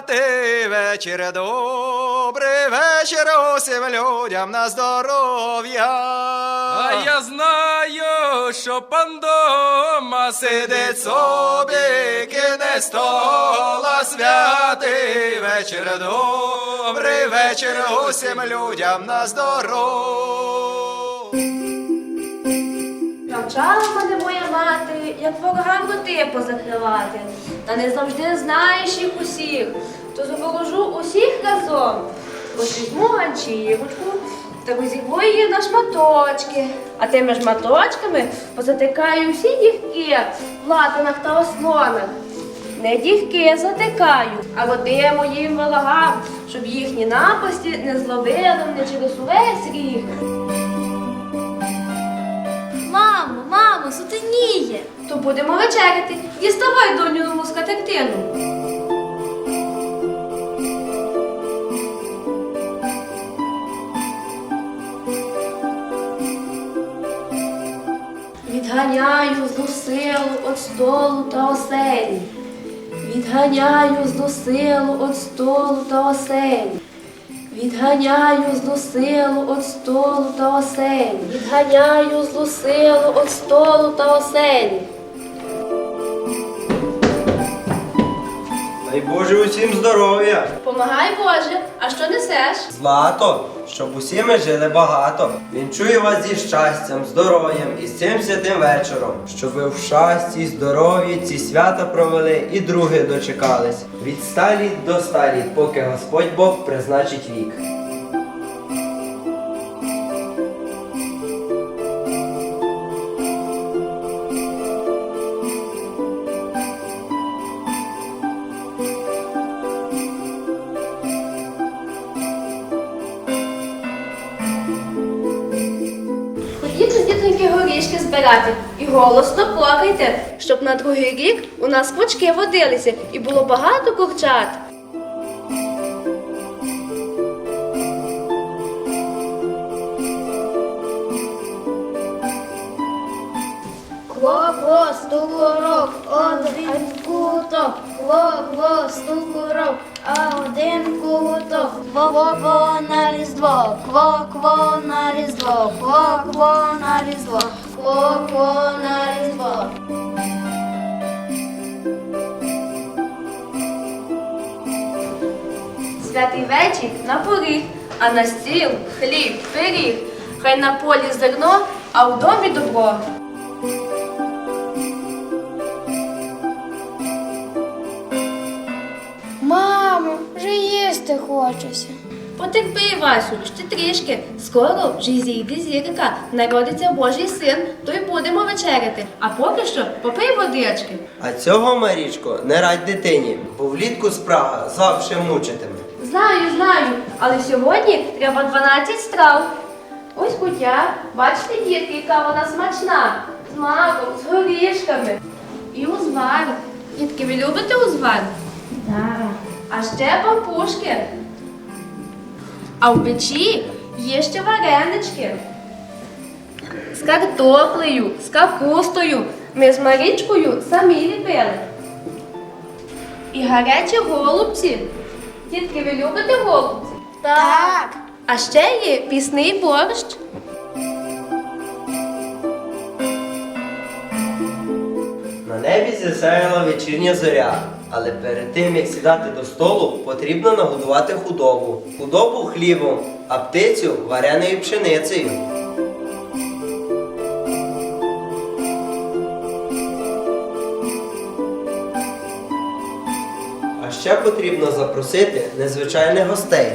святий вечір, добрий вечір усім людям на здоров'я. А я знаю, що пан дома Сидить собі, кине стола, святий вечір, добрий вечір усім людям на здоров'я. Навчала мене моя мати, як ворогам роти позакривати. Та не завжди знаєш їх усіх, Ось візьму ганчірочку та розірву її на шматочки. А тими шматочками позатикаю всі дівки в латинах та ослонах. Не дівки затикаю, а роти моїм ворогам, щоб їхні напасті не зловили мене через увесь ріг. Мамо, мамо, сутеніє. То будемо вечеряти. Діставай доню нову скатертину. Відганяю злу силу от столу та оселі. Відганяю злу силу от столу та оселі. Відганяю злу силу от столу та оселі. Відганяю злу силу от столу та оселі. Дай Боже усім здоров'я! Помагай Боже, а що несеш? Злато, щоб усі ми жили багато. Вінчую вас зі щастям, здоров'ям і з цим святим вечором, щоб ви в щасті, здоров'ї ці свята провели і друге дочекались. Від ста літ до ста літ, поки Господь Бог призначить вік. Збирати і голосно плакайте, щоб на другий рік у нас квочки водилися і було багато курчат. Кво-кво, один куток. Кво-кво, стукорок, а один куток. Кво-кво на різдво, кво-кво на різдво, кво-кво на різдво, кво-кво на. Святий вечір на поріг, а на стіл хліб, пиріг. Хай на полі зерно, а в домі добро. Мамо, вже їсти хочеться. Потерпи, Васю, ще трішки. Скоро вже зійде зірка, народиться Божий син, то й будемо вечеряти. А поки що попий водички. А цього, Марічко, не радь дитині, бо влітку спрага завше мучитиме. Знаю, знаю, але сьогодні треба 12 страв. Ось кутя, бачите, дітки, яка вона смачна. З маком, з горішками. І узвар. Дітки, ви любите узвар? Так. А ще пампушки. А в печі є ще варенички. З картоплею, з капустою. Ми з Марічкою самі ліпили. І гарячі голубці. Дітки, ви любите голубці? Так. А ще є пісний борщ. На небі зісяяла вечірня зоря, але перед тим як сідати до столу, потрібно нагодувати худобу. Худобу хлібом, а птицю вареною пшеницею. А ще потрібно запросити незвичайних гостей.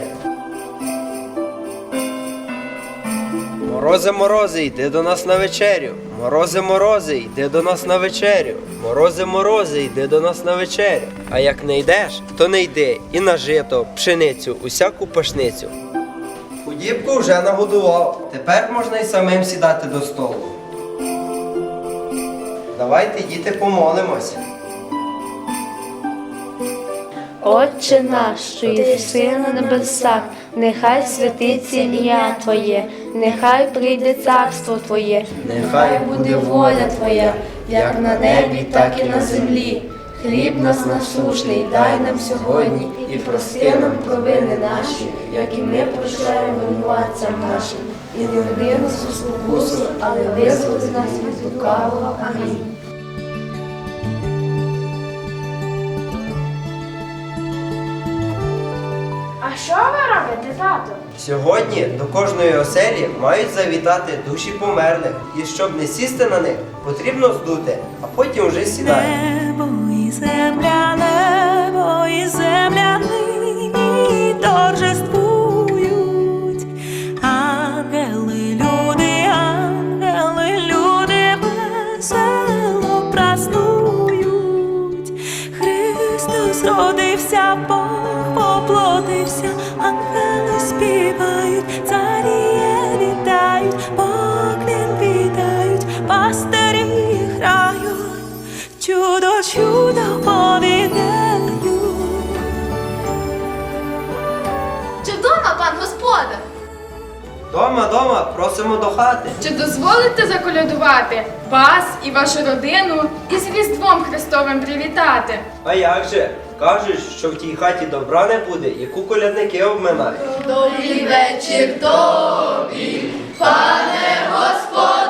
Морози, морози, йди до нас на вечерю. Морози, морози, йди до нас на вечерю. Морози, морози, йди до нас на вечерю. А як не йдеш, то не йди і на жито, пшеницю, усяку пашницю. Худібку вже нагодував. Тепер можна й самим сідати до столу. Давайте, діти, помолимося. Отче наш, що єси на небесах, нехай святиться ім'я Твоє, нехай прийде царство Твоє, Нехай буде воля Твоя, як на небі, так і на землі. Хліб нас насушний, дай нам сьогодні, і прости нам провини наші, як і ми прощаємо винуватцям нашим. І не веди нас у спокусу, але визволи нас від лукавого. Амінь. А що ви робите, тато? Сьогодні до кожної оселі мають завітати душі померлих, і щоб не сісти на них, потрібно здути, а потім вже сідати. Небо і земля, небо і земля нині торжествують. Дома, дома, просимо до хати. Чи дозволите заколядувати вас і вашу родину із Різдвом Христовим привітати? А як же? Кажуть, що в тій хаті добра не буде, яку колядники обминають. Добрий вечір тобі, пане господарю,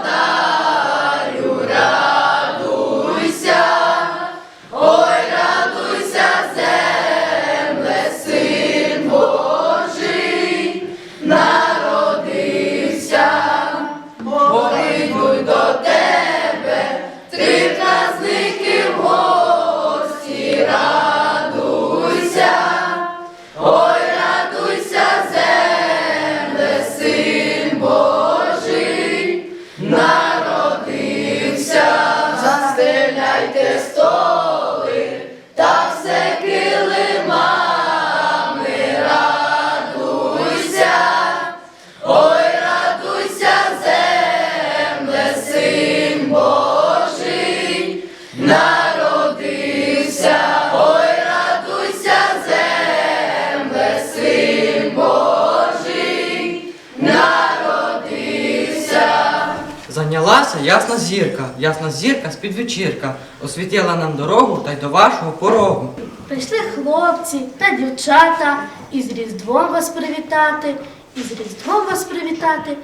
Зайнялася ясна зірка, ясна зірка з-під вечірка, освітила нам дорогу та й до вашого порогу. Прийшли хлопці та дівчата із Різдвом вас привітати, із Різдвом вас привітати,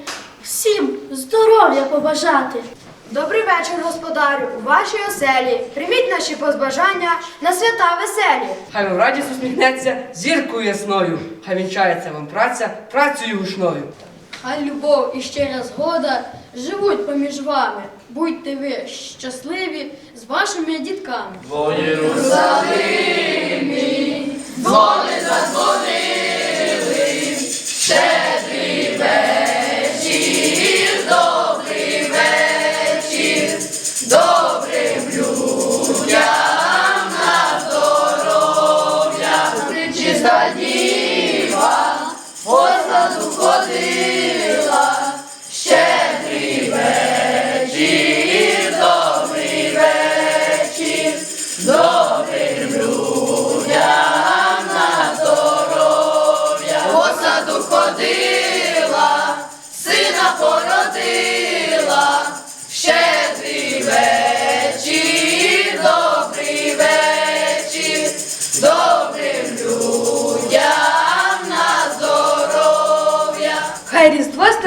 всім здоров'я побажати. Добрий вечір, господарю, у вашій оселі. Прийміть наші позбажання на свята веселі. Хай вам радість усміхнеться зіркою ясною, хай вінчається вам праця працею гучною. Хай любов і щира згода живуть поміж вами. Будьте ви щасливі з вашими дітками. Чиста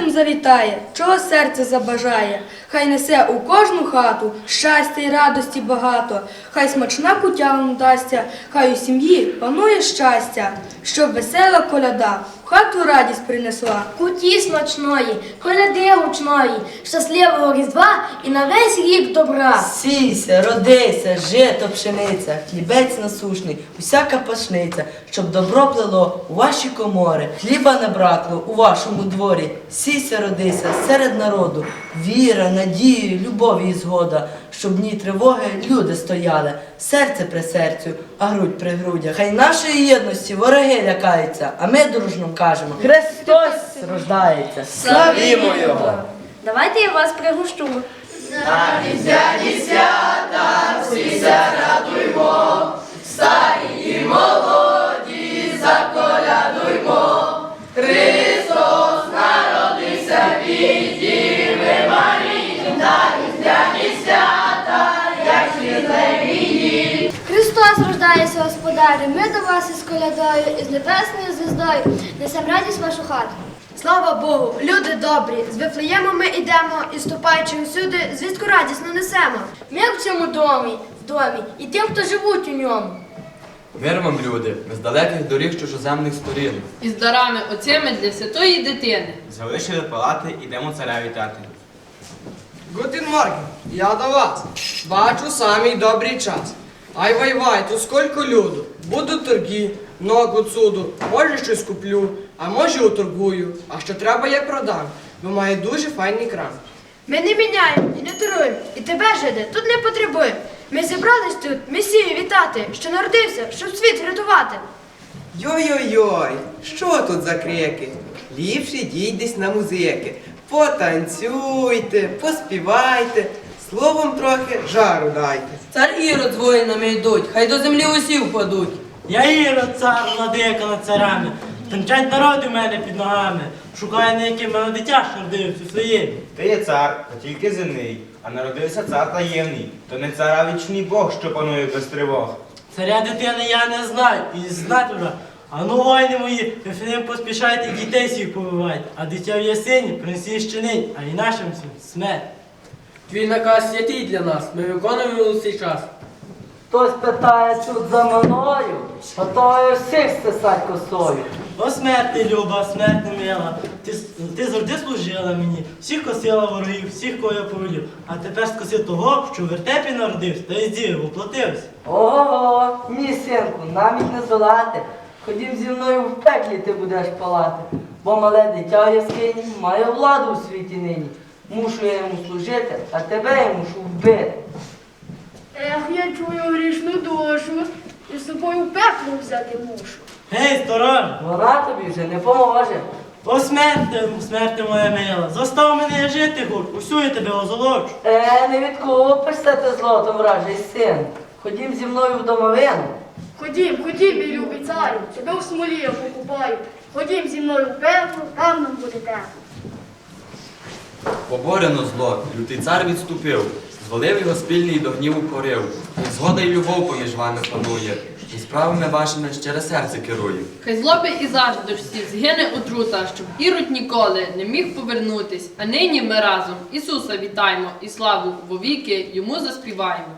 Тим завітає, чого серце забажає, хай несе у кожну хату щастя й радості багато, хай смачна кутя вам дасться, хай у сім'ї панує щастя, щоб весела коляда в хату радість принесла. Куті смачної, коляди гучної, щасливого Різдва і на весь рік добра. Сійся, родися, жито, пшениця, хлібець насушний, усяка пашниця, щоб добро плело у ваші комори, хліба не бракло у вашому дворі. Сійся, родися серед народу, віра, надія, любов і згода, щоб в дні тривоги люди стояли, серце при серцю, а грудь при грудях. Хай нашої єдності вороги лякаються, а ми дружно кажемо: Христос рождається! Славімо його! Давайте я вас пригощу. Ми до вас із колядою, із небесною звіздою, несем радість вашу хату. Слава Богу, люди добрі, з Вифлеєму ми йдемо і ступаючи усюди, звістку радісно несемо. Мир в цьому домі, в домі, і тим, хто живуть у ньому. Мир вам, люди, ми з далеких доріг чужоземних сторін. Із дарами оцими для святої дитини. Залишили палати, ідемо царя вітати. Гутен Морген, я до вас. Бачу самий добрий час. Ай вай вай, тут скільки люду. Будуть торги, много цуду. Може щось куплю, а може уторгую. А що треба, я продам, бо має дуже файний крам. Ми не міняємо і не туруємо, і тебе, жиде, тут не потребуємо. Ми зібрались тут Месію вітати, що народився, щоб світ рятувати. Йой-йой-йой, що тут за крики? Ліпше йдіть десь на музики. Потанцюйте, поспівайте, словом трохи жару дайте. Цар Ірод з воїнами йдуть, хай до землі усі впадуть. Я Ірод, цар, владика над царами. Танчать народи в мене під ногами. Шукає на яке мене дитя що родився своїм. Ти є цар, та тільки земний, а народився цар таємний. То не цар, а вічний Бог, що панує без тривог. Царя дитини я не знаю, і знати вже. А ну воїни мої, Вифлеєм поспішайте, дітей всіх побивайте, а дитя в ясині принесіть щинить, а і нашим всім смерть. Твій наказ святий для нас, ми виконуємо у цей час. Хтось питає тут за мною, готовий всіх стисать косою. О смерти, люба, смерть не мила. Ти, ти завжди служила мені, всіх косила ворогів, всіх кого я повелів. А тепер скоси того, що в вертепі народився, та й дію воплотився. Ого, ні, синку, навіть не золати. Ходім зі мною в пеклі ти будеш палати, бо мале дитя в яскині має владу у світі нині. Мушу я йому служити, а тебе я мушу вбити. Ех, я чую грішну душу, і з собою в пекло взяти мушу. Гей, сторож! Вона тобі вже не поможе. О смерти, смерти моя мила, застав мене я жити хоч, усю я тебе озолочу. Е, не відкупишся ти злотом, вражий син. Ходім зі мною в домовину. Ходім, ходім, мій любий царю, тебе в смолі я покупаю. Ходім зі мною в пекло, там нам буде тепло. Поборено зло, лютий цар відступив, звалив його спільний до гніву порив. Згода й любов поміж вами панує, і справами вашими щире серце керує. Хай злоби і завжди всі згине отрута, щоб ірод ніколи не міг повернутись. А нині ми разом Ісуса вітаємо і славу вовіки йому заспіваємо.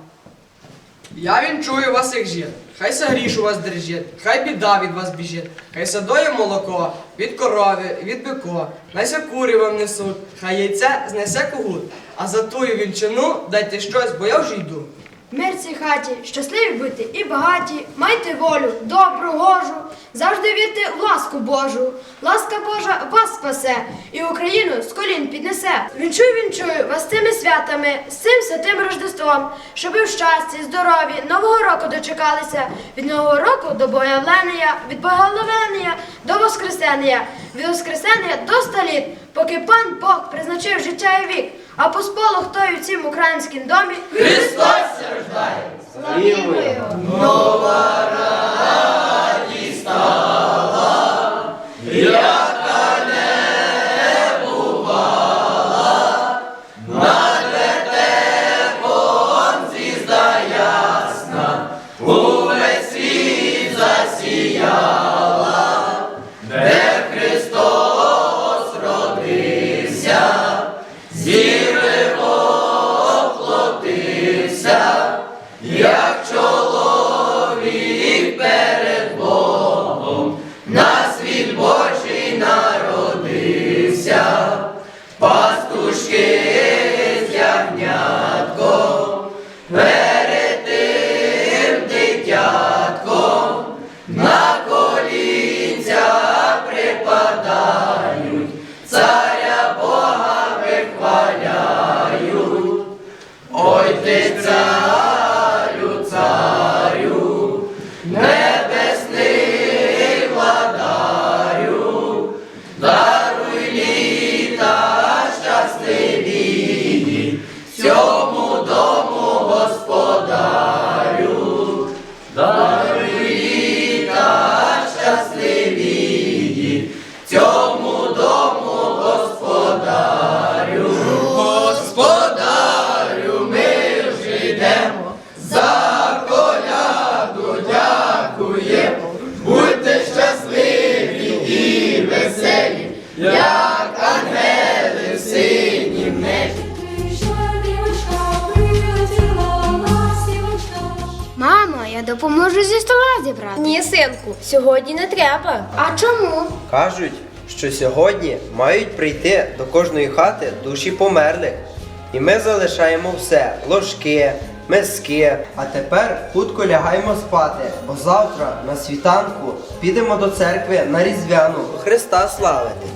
Я вінчую вас, як жін, Хай ся гріш у вас держить, хай біда від вас біжить, хай садоє молоко від корови, від бико, хай ся курі вам несуть, хай яйце знесе когут, а за тую вінчину дайте щось, бо я вже йду. Мир цій хаті, щасливі бути і багаті, майте волю, добру, гожу, завжди вірте в ласку Божу. Ласка Божа вас спасе і Україну з колін піднесе. Вінчую, вінчую вас цими святами, з цим святим Рождеством, щоб ви в щасті, здорові, Нового року дочекалися. Від Нового року до Боявлення, від Боявлення до Воскресення, від Воскресення до ста літ, поки пан Бог призначив життя і вік, а по сполох той у цім українськім домі Христос рождає! Славімо Його! Даруй літа Ні, синку, сьогодні не треба. А чому? Кажуть, що сьогодні мають прийти до кожної хати душі померлих. І ми залишаємо все ложки, миски. А тепер хутко лягаємо спати, бо завтра на світанку підемо до церкви на різдвяну Христа славити.